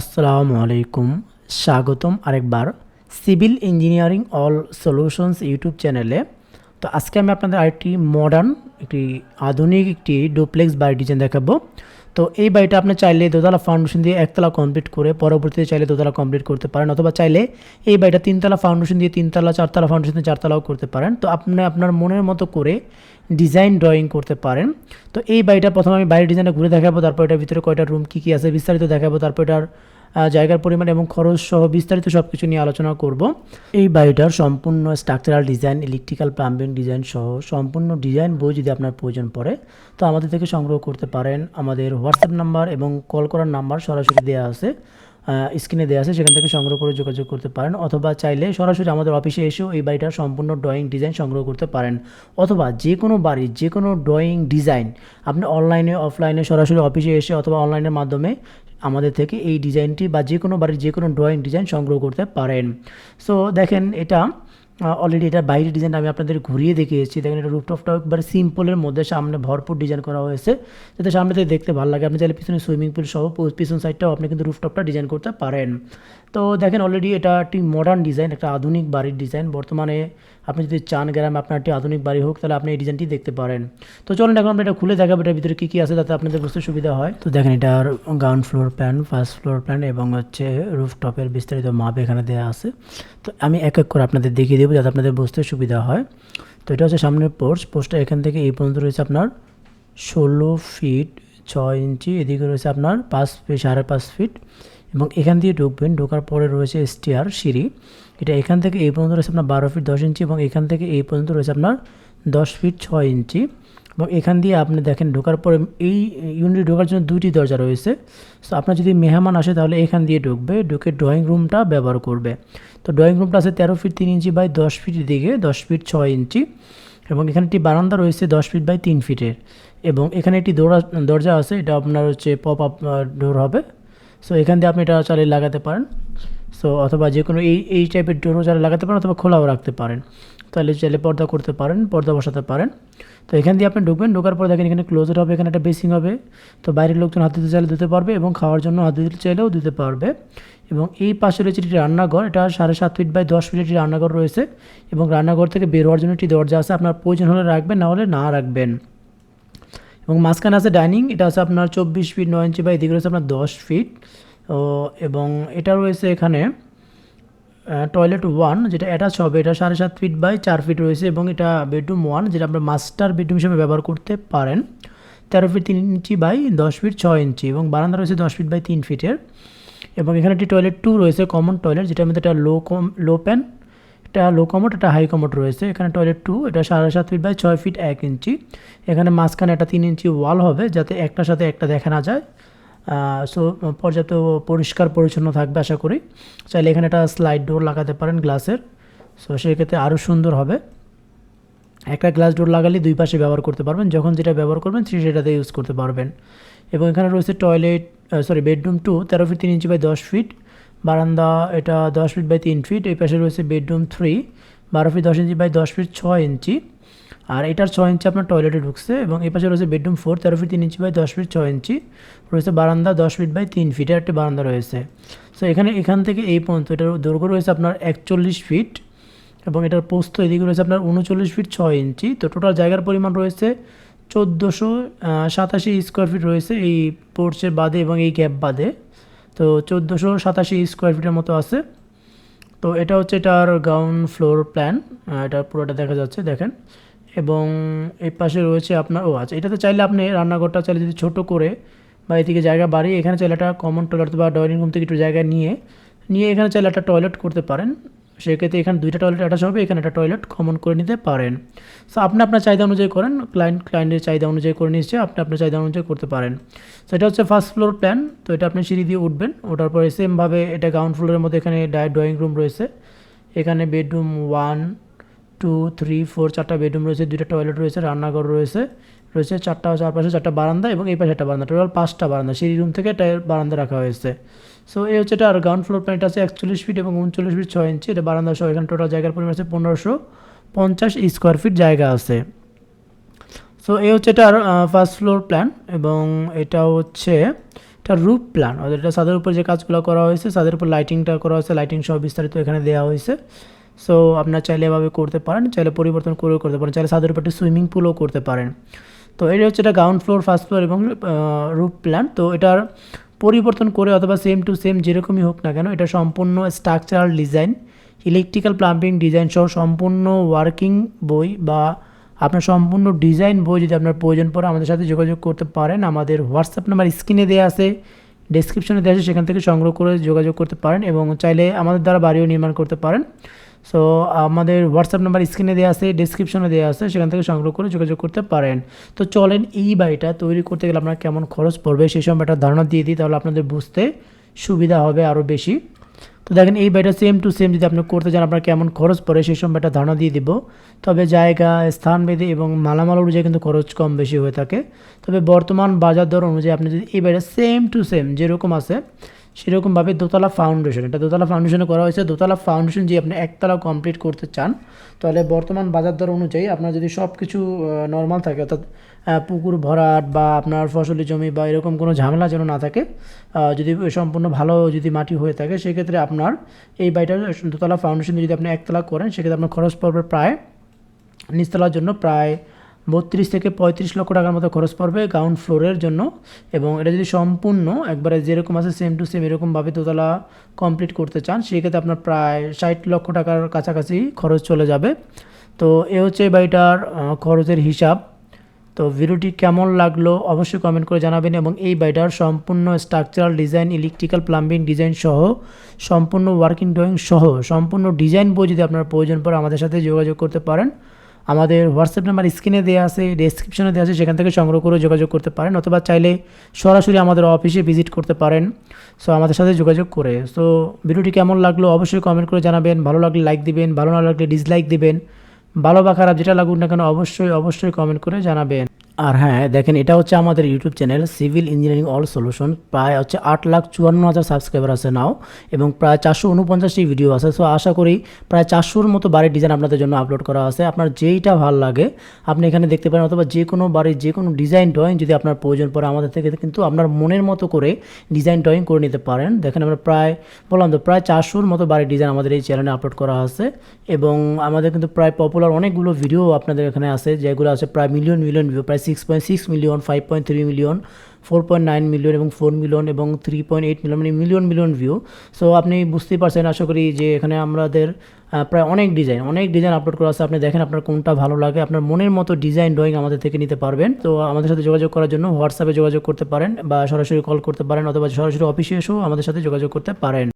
আসসালামু আলাইকুম। স্বাগতম আরেকবার civil engineering all solutions YouTube চ্যানেলে। তো আজকে আমি আপনাদের আরেকটি মডার্ন একটি আধুনিক, একটি ডুপ্লেক্স বাড়ি ডিজাইন দেখাবো। তো এই বাড়িটা আপনি চাইলে দোতলা ফাউন্ডেশন দিয়ে একতলা কমপ্লিট করে পরবর্তীতে চাইলে দোতলা কমপ্লিট করতে পারেন, অথবা চাইলে এই বাড়িটা তিনতলা ফাউন্ডেশন দিয়ে তিনতলা, চারতলা ফাউন্ডেশন দিয়ে চারতলাও করতে পারেন। তো আপনি আপনার মনের মতো করে ডিজাইন ড্রয়িং করতে পারেন। তো এই বাড়িটা প্রথমে আমি বাড়ির ডিজাইনটা ঘুরে দেখাবো, তারপর এটার ভিতরে কয়টা রুম কী কী আছে বিস্তারিত দেখাবো, তারপর এটার জায়গার পরিমাণ এবং খরচ সহ বিস্তারিত সব কিছু নিয়ে আলোচনা করব। এই বাড়িটার সম্পূর্ণ structural design electrical plumbing design সহ সম্পূর্ণ ডিজাইন বই যদি আপনার প্রয়োজন পড়ে, তো আমাদের থেকে সংগ্রহ করতে পারেন। আমাদের হোয়াটসঅ্যাপ নাম্বার এবং কল করার নাম্বার সরাসরি দেওয়া আছে স্ক্রিনে দেওয়া আছে, সেখান থেকে সংগ্রহ করে যোগাযোগ করতে পারেন। অথবা চাইলে সরাসরি আমাদের অফিসে এসেও এই বাড়িটার সম্পূর্ণ ড্রয়িং ডিজাইন সংগ্রহ করতে পারেন। অথবা যে কোনো বাড়ির, যে কোনো ড্রয়িং ডিজাইন আপনি অনলাইনে অফলাইনে সরাসরি অফিসে এসে অথবা অনলাইনের মাধ্যমে আমাদের থেকে এই ডিজাইনটি বা যে কোনো বাড়ির যে কোনো ড্রয়িং ডিজাইন সংগ্রহ করতে পারেন। সো দেখেন এটা অলরেডি এটা বাইরের ডিজাইন আমি আপনাদের ঘুরিয়ে দেখিয়েছি। দেখেন এটা রুফটপটা একবার সিম্পলের মধ্যে সামনে ভরপুর ডিজাইন করা হয়েছে। যাতে সামনে থেকে দেখতে ভালো লাগে। আপনি চাইলে পিছনে সুইমিং পুল সহ পিছন সাইডটাও আপনি কিন্তু রুফটপটা ডিজাইন করতে পারেন। তো দেখেন অলরেডি এটা একটি মডার্ন ডিজাইন একটা আধুনিক বাড়ির ডিজাইন বর্তমানে আপনি যদি চান গ্রামে আপনার একটি আধুনিক বাড়ি হোক, তাহলে আপনি এই ডিজাইনটি দেখতে পারেন। তো চলুন এখন আমরা এটা খুলে দেখাবো, এটার ভিতরে কী কী আছে যাতে আপনাদের বুঝতে সুবিধা হয়। তো দেখেন এটার ground floor plan first floor plan এবং হচ্ছে রুফটপের বিস্তারিত মাপ এখানে দেওয়া আছে। তো আমি এক এক করে আপনাদের দেখিয়ে দেবো যাতে আপনাদের বুঝতে সুবিধা হয়। তো এটা হচ্ছে সামনের পোস্ট পোস্টটা এখান থেকে এই পর্যন্ত রয়েছে আপনার ষোলো ফিট ছয় ইঞ্চি। এদিকে রয়েছে আপনার পাঁচ ফিট, সাড়ে পাঁচ ফিট। এবং এখান দিয়ে ঢুকবেন, ঢোকার পরে রয়েছে স্টিয়ার সিঁড়ি। এটা এখান থেকে এই পর্যন্ত রয়েছে আপনার বারো ফিট দশ ইঞ্চি এবং এখান থেকে এই পর্যন্ত রয়েছে আপনার দশ ফিট ছয় ইঞ্চি। এবং এখান দিয়ে আপনি দেখেন ঢোকার পরে এই ইউনিটে ঢোকার জন্য দুইটি দরজা রয়েছে। সো আপনার যদি মেহমান আসে তাহলে এখান দিয়ে ঢুকবে, ঢুকে ড্রয়িং রুমটা ব্যবহার করবে। তো ড্রয়িং রুমটা আছে তেরো ফিট তিন ইঞ্চি বাই দশ ফিটের দিকে, দশ ফিট ছয় ইঞ্চি এবং এখানে একটি বারান্দা রয়েছে দশ ফিট বাই তিন ফিটের এবং এখানে একটি দৌড়া, দরজা আছে, এটা আপনার হচ্ছে পপ আপ ডোর হবে। সো এখান দিয়ে আপনি এটা চালিয়ে লাগাতে পারেন। সো অথবা যে কোনো এই এই টাইপের ডোরও চালিয়ে লাগাতে পারেন অথবা খোলাও রাখতে পারেন। তাহলে চাইলে পর্দা করতে পারেন, পর্দা বসাতে পারেন। তো এখান দিয়ে আপনি ঢুকবেন, ঢোকার পর দেখেন এখানে ক্লোজেট হবে, এখানে একটা বেসিং হবে। তো বাইরের লোকজন হাত দিতে চাইলে দিতে পারবে এবং খাওয়ার জন্য হাত দিতে চাইলেও দিতে পারবে। এবং এই পাশে রয়েছে একটি রান্নাঘর, এটা সাড়ে সাত ফিট বাই দশ ফিট একটি রান্নাঘর রয়েছে এবং রান্নাঘর থেকে বের হওয়ার জন্য একটি দরজা আছে, আপনার প্রয়োজন হলে রাখবেন, না হলে না রাখবেন। এবং মাঝখানে আছে ডাইনিং এটা আছে আপনার চব্বিশ ফিট নয় ইঞ্চি বা এদিকে রয়েছে আপনার দশ ফিট এবং এটা রয়েছে এখানে টয়লেট ওয়ান যেটা অ্যাটাচ হবে, এটা সাড়ে সাত ফিট বাই চার ফিট রয়েছে এবং এটা বেডরুম ওয়ান যেটা আপনার মাস্টার বেডরুম হিসেবে ব্যবহার করতে পারেন। তেরো ফিট তিন ইঞ্চি বাই দশ ফিট ছয় ইঞ্চি এবং বারান্দা রয়েছে দশ ফিট বাই তিন ফিটের এবং এখানে একটি টয়লেট টু রয়েছে কমন টয়লেট যেটার মধ্যে একটা লো কম লো প্যান একটা লো কমোড একটা হাই কমোট রয়েছে। এখানে টয়লেট টু এটা সাড়ে সাত ফিট বাই ছয় ফিট এক ইঞ্চি এখানে মাঝখানে একটা তিন ইঞ্চি ওয়াল হবে, যাতে একটার সাথে একটা দেখা না যায়। সো পর্যাপ্ত পরিষ্কার পরিচ্ছন্ন থাকবে আশা করি। চাইলে এখানে একটা স্লাইড ডোর লাগাতে পারেন গ্লাসের সো সেক্ষেত্রে আরও সুন্দর হবে। একটা গ্লাস ডোর লাগালে দুই পাশে ব্যবহার করতে পারবেন। যখন যেটা ব্যবহার করবেন সেটাতে ইউজ করতে পারবেন। এবং এখানে রয়েছে টয়লেট সরি বেডরুম টু তেরো ফিট তিন ইঞ্চি বাই দশ ফিট বারান্দা এটা দশ ফিট বাই তিন ফিট এই পাশে রয়েছে বেডরুম থ্রি বারো ফিট দশ ইঞ্চি বাই দশ ফিট ছয় ইঞ্চি আর এটার ছয় ইঞ্চি আপনার টয়লেটে ঢুকছে এবং এই পাশে রয়েছে বেডরুম ফোর তেরো ফিট তিন ইঞ্চি বাই দশ ফিট ছয় ইঞ্চি রয়েছে বারান্দা দশ ফিট বাই তিন ফিটের একটি বারান্দা রয়েছে। সো এখানে, এখান থেকে এই পর্যন্ত এটার দৈর্ঘ্য রয়েছে আপনার একচল্লিশ ফিট এবং এটার পোস্ত এদিকে রয়েছে আপনার উনচল্লিশ ফিট ছয় ইঞ্চি তো টোটাল জায়গার পরিমাণ রয়েছে চোদ্দোশো সাতাশি স্কোয়ার ফিট রয়েছে এই পোর্চের বাদে এবং এই গ্যাপ বাদে। তো চোদ্দোশো, সাতাশি স্কোয়ার ফিটের মতো আছে। তো এটা হচ্ছে এটার গ্রাউন্ড ফ্লোর প্ল্যান এটা পুরোটা দেখা যাচ্ছে, দেখেন। এবং এই পাশে রয়েছে আপনার, ও আচ্ছা এটাতে চাইলে আপনি রান্নাঘরটা চাইলে যদি ছোটো করে বা এদিকে জায়গা বাড়িয়ে এখানে চাইলে একটা কমন টয়লেট বা ড্রয়িং রুম থেকে একটু জায়গা নিয়ে নিয়ে এখানে চাইলে একটা টয়লেট করতে পারেন। সেক্ষেত্রে এখানে দুইটা টয়লেট অ্যাটাচ হবে, এখানে একটা টয়লেট কমন করে নিতে পারেন। সো আপনি আপনার চাহিদা অনুযায়ী করেন ক্লায়েন্ট ক্লায়েন্টের চাহিদা অনুযায়ী করে নিচ্ছে আপনি আপনার চাহিদা অনুযায়ী করতে পারেন। সো এটা হচ্ছে ফার্স্ট ফ্লোর প্ল্যান তো এটা আপনি সিঁড়ি দিয়ে উঠবেন, ওঠার পরে সেমভাবে এটা গ্রাউন্ড ফ্লোরের মধ্যে এখানে ডায় ড্রয়িং রুম রয়েছে। এখানে bedroom one two three four চারটা বেডরুম রয়েছে, দুইটা টয়লেট রয়েছে, রান্নাঘর রয়েছে রয়েছে চারটা চারপাশে চারটা বারান্দা এবং এই পাশে একটা বারান্দা টোটাল পাঁচটা বারান্দা, সিঁড়ি রুম থেকে একটা বারান্দা রাখা হয়েছে। সো এই হচ্ছে এটা, আর গ্রাউন্ড ফ্লোর প্ল্যান আছে একচল্লিশ ফিট এবং উনচল্লিশ ফিট ছয় ইঞ্চি এটা বারান্দা সহ, এখানে টোটাল জায়গার পরিমাণ আছে পনেরোশো পঞ্চাশ স্কোয়ার ফিট জায়গা আছে। সো এই হচ্ছে এটার ফার্স্ট ফ্লোর প্ল্যান এবং এটা হচ্ছে এটা রুপ প্ল্যান অর্থাৎ এটা ছাদের উপর যে কাজগুলো করা হয়েছে, ছাদের উপর লাইটিংটা করা হয়েছে লাইটিং সহ বিস্তারিত এখানে দেওয়া হয়েছে। সো আপনার চাইলে এভাবে করতে পারেন, চাইলে পরিবর্তন করেও করতে পারেন, চাইলে ছাদের উপর সুইমিং পুলও করতে পারেন। তো এটা হচ্ছে এটা গ্রাউন্ড ফ্লোর ফার্স্ট ফ্লোর এবং রুপ প্ল্যান তো এটার পরিবর্তন করে অথবা সেম টু সেম যেরকমই হোক না কেন, এটা সম্পূর্ণ structural design electrical plumbing design সহ সম্পূর্ণ ওয়ার্কিং বই বা আপনার সম্পূর্ণ ডিজাইন বই যদি আপনার প্রয়োজন পড়ে, আমাদের সাথে যোগাযোগ করতে পারেন। আমাদের হোয়াটসঅ্যাপ নাম্বার স্ক্রিনে দেওয়া আছে ডেসক্রিপশনে দেওয়া আছে, সেখান থেকে সংগ্রহ করে যোগাযোগ করতে পারেন এবং চাইলে আমাদের দ্বারা বাড়িও নির্মাণ করতে পারেন। সো আমাদের হোয়াটসঅ্যাপ নাম্বার স্ক্রিনে দেওয়া আছে ডিসক্রিপশনে দেওয়া আছে, সেখান থেকে সংগ্রহ করে যোগাযোগ করতে পারেন। তো চলেন এই বাড়িটা তৈরি করতে গেলে আপনার কেমন খরচ পড়বে, সেই সময় একটা ধারণা দিয়ে দিই, তাহলে আপনাদের বুঝতে সুবিধা হবে আরও বেশি। তো দেখেন, এই বাড়িটা সেম টু সেম যদি আপনি করতে চান, আপনার কেমন খরচ পড়ে, সেই সময় একটা ধারণা দিয়ে দিব। তবে জায়গা, স্থান ভেদে এবং মালামাল অনুযায়ী কিন্তু খরচ কম বেশি হয়ে থাকে। তবে বর্তমান বাজার দর অনুযায়ী আপনি যদি এই বাড়িটা সেম টু সেম যেরকম আছে সেরকমভাবে দোতলা ফাউন্ডেশন এটা দোতলা ফাউন্ডেশনে করা হয়েছে। দোতলা ফাউন্ডেশন যে আপনি একতলা কমপ্লিট করতে চান, তাহলে বর্তমান বাজার দর অনুযায়ী আপনার যদি সব কিছু নর্মাল থাকে, অর্থাৎ পুকুর ভরাট বা আপনার ফসলি জমি বা এরকম কোনো ঝামেলা যেন না থাকে যদি সম্পূর্ণ ভালো যদি মাটি হয়ে থাকে, সেক্ষেত্রে আপনার এই বাড়িটার দোতলা ফাউন্ডেশন যদি আপনি একতলা করেন, সেক্ষেত্রে আপনার খরচ পড়বে প্রায়, নিচতলার জন্য প্রায় বত্রিশ থেকে পঁয়ত্রিশ লক্ষ টাকার মতো খরচ পড়বে গ্রাউন্ড ফ্লোরের জন্য এবং এটা যদি সম্পূর্ণ একবারে যেরকম আছে সেম টু সেম এরকমভাবে দোতলা কমপ্লিট করতে চান, সেক্ষেত্রে আপনার প্রায় ষাট লক্ষ টাকার কাছাকাছি খরচ চলে যাবে। তো এ হচ্ছে বাড়িটার খরচের হিসাব। তো ভিডিওটি কেমন লাগল অবশ্যই কমেন্ট করে জানাবেন এবং এই বাড়িটার সম্পূর্ণ structural design electrical plumbing design সহ, সম্পূর্ণ ওয়ার্কিং ড্রয়িং সহ, সম্পূর্ণ ডিজাইন বই যদি আপনার প্রয়োজন পড়ে আমাদের সাথে যোগাযোগ করতে পারেন। আমাদের হোয়াটসঅ্যাপ নাম্বার স্ক্রিনে দেওয়া আছে ডেসক্রিপশনে দেওয়া আছে, সেখান থেকে সংগ্রহ করে যোগাযোগ করতে পারেন অথবা চাইলে সরাসরি আমাদের অফিসে ভিজিট করতে পারেন। সো আমাদের সাথে যোগাযোগ করে। সো ভিডিওটি কেমন লাগল অবশ্যই কমেন্ট করে জানাবেন। ভালো লাগলে লাইক দিবেন, ভালো না লাগলে ডিসলাইক দিবেন। ভালো বা খারাপ যেটা লাগুক না কেন অবশ্যই অবশ্যই কমেন্ট করে জানাবেন। আর হ্যাঁ দেখেন, এটা হচ্ছে আমাদের YouTube channel civil engineering all solution প্রায় হচ্ছে আট লাখ চুয়ান্ন হাজার সাবস্ক্রাইবার আছে নাও এবং প্রায় চারশো উনপঞ্চাশটি ভিডিও আছে। সো আশা করি প্রায় চারশোর মতো বাড়ির ডিজাইন আপনাদের জন্য আপলোড করা আছে। আপনার যেইটা ভালো লাগে, আপনি এখানে দেখতে পারেন, অথবা যে কোনো বাড়ির যে কোনো ডিজাইন ড্রয়িং যদি আপনার প্রয়োজন পড়ে, আমাদের থেকে কিন্তু আপনার মনের মতো করে ডিজাইন ড্রয়িং করে নিতে পারেন। দেখেন, আমরা প্রায় বললাম তো, প্রায় চারশোর মতো বাড়ির ডিজাইন আমাদের এই চ্যানেলে আপলোড করা আছে, এবং আমাদের কিন্তু প্রায় পপুলার অনেকগুলো ভিডিও আপনাদের এখানে আছে, যেগুলো আছে প্রায় মিলিয়ন মিলিয়ন ভিউ প্রায় six point six million five point three million four point nine million এবং ফোর মিলিয়ন এবং থ্রি পয়েন্ট এইট মিলিয়ন মানে মিলিয়ন মিলিয়ন ভিউ সো আপনি বুঝতেই পারছেন, আশা করি যে এখানে আমাদের প্রায় অনেক ডিজাইন অনেক ডিজাইন আপলোড করা আছে। আপনি দেখেন আপনার কোনটা ভালো লাগে, আপনার মনের মতো ডিজাইন ড্রয়িং আমাদের থেকে নিতে পারবেন। তো, আমাদের সাথে যোগাযোগ করার জন্য হোয়াটসঅ্যাপে যোগাযোগ করতে পারেন বা সরাসরি কল করতে পারেন অথবা সরাসরি অফিসে এসেও আমাদের সাথে যোগাযোগ করতে পারেন।